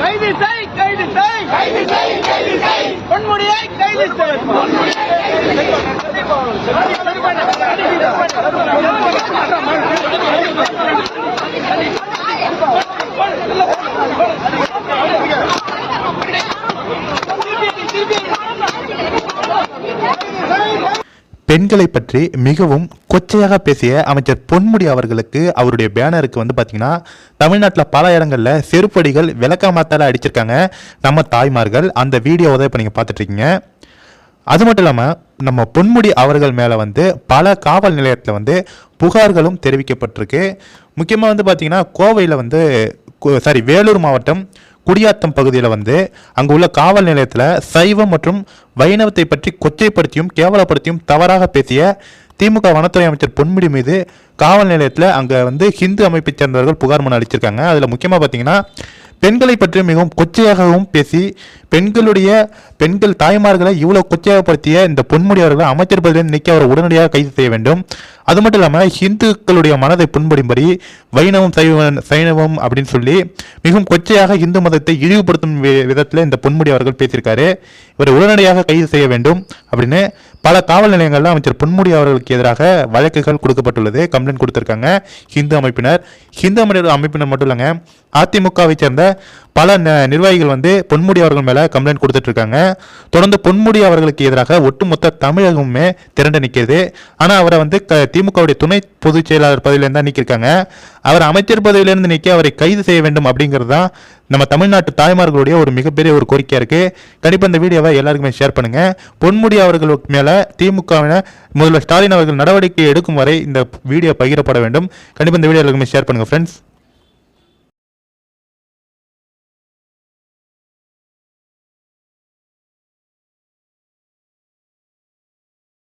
கைது செய் கைது செய். கைது செய் கைது செய். பொன்முடியை கைது செய். பெண்களை பற்றி மிகவும் கொச்சையாக பேசிய அமைச்சர் பொன்முடி அவர்களுக்கு அவருடைய பேனருக்கு வந்து பார்த்தீங்கன்னா தமிழ்நாட்டில் பல இடங்களில் செருப்படிகள் விளக்கமாத்தால அடிச்சிருக்காங்க நம்ம தாய்மார்கள். அந்த வீடியோவை இப்போ நீங்கள் பார்த்துட்ருக்கீங்க. அது மட்டும் இல்லாமல் நம்ம பொன்முடி அவர்கள் மேலே வந்து பல காவல் நிலையத்தில் வந்து புகார்களும் தெரிவிக்கப்பட்டிருக்கு. முக்கியமாக வந்து பார்த்திங்கன்னா கோவையில் வந்து சாரி வேலூர் மாவட்டம் குடியாத்தம் பகுதியில் வந்து அங்கே உள்ள காவல் நிலையத்தில் சைவம் மற்றும் வைணவத்தை பற்றி கொச்சைப்படுத்தியும் கேவலப்படுத்தியும் தவறாக பேசிய திமுக வனத்துறை அமைச்சர் பொன்முடி மீது காவல் நிலையத்தில் அங்கே வந்து ஹிந்து அமைப்பைச் சேர்ந்தவர்கள் புகார் மனு அளிச்சிருக்காங்க. அதில் முக்கியமாக பார்த்தீங்கன்னா பெண்களை பற்றி மிகவும் கொச்சையாகவும் பேசி பெண்களுடைய பெண்கள் தாய்மார்களை இவ்வளவு கொச்சையாகப்படுத்திய இந்த பொன்முடி அவர்களை அமைச்சர் பதவியில் நீக்கி அவரை உடனடியாக கைது செய்ய வேண்டும். அது மட்டும் இல்லாமல் இந்துக்களுடைய மனதை புண்படும்படி வைணவம் சைவ சைனவம் அப்படின்னு சொல்லி மிகவும் கொச்சையாக இந்து மதத்தை இழிவுபடுத்தும் வி- விதத்தில் இந்த பொன்முடி அவர்கள் பேசியிருக்காரு. இவரை உடனடியாக கைது செய்ய வேண்டும் அப்படின்னு பல காவல் நிலையங்களில் அமைச்சர் பொன்முடி அவர்களுக்கு எதிராக வழக்குகள் கொடுக்கப்பட்டுள்ளது கம்ப்ளைண்ட் கொடுத்துருக்காங்க. ஹிந்து அமைப்பினர். ஹிந்து அமைப்பினர் மட்டும் இல்லைங்க அதிமுகவை சேர்ந்த பல ந- நிர்வாகிகள் வந்து பொன்முடி அவர்கள் மேலே கம்ப்ளைண்ட் கொடுத்துட்டு இருக்காங்க தொடர்ந்து பொன்முடி அவர்களுக்கு எதிராக ஒட்டுமொத்த தமிழகமுமே திரண்டு நிற்கிறது ஆனால் அவரை வந்து க திமுகவுடைய துணை பொதுச் செயலாளர் பதவியிலேருந்து தான் நிற்கிருக்காங்க அவர் அமைச்சர் பதவியிலேருந்து நிற்க அவரை கைது செய்ய வேண்டும் அப்படிங்கிறது தான் நம்ம தமிழ்நாட்டு தாய்மார்களுடைய ஒரு மிகப்பெரிய ஒரு கோரிக்கையாக இருக்குது கண்டிப்பாக இந்த வீடியோவை எல்லாருக்குமே ஷேர் பண்ணுங்கள் பொன்முடி அவர்களுக்கு மேலே திமுகவின முதல்வர் ஸ்டாலின் அவர்கள் நடவடிக்கை எடுக்கும் வரை இந்த வீடியோ பகிரப்பட வேண்டும். கண்டிப்பாக இந்த வீடியோ எல்லாருக்குமே ஷேர் பண்ணுங்கள் ஃப்ரெண்ட்ஸ்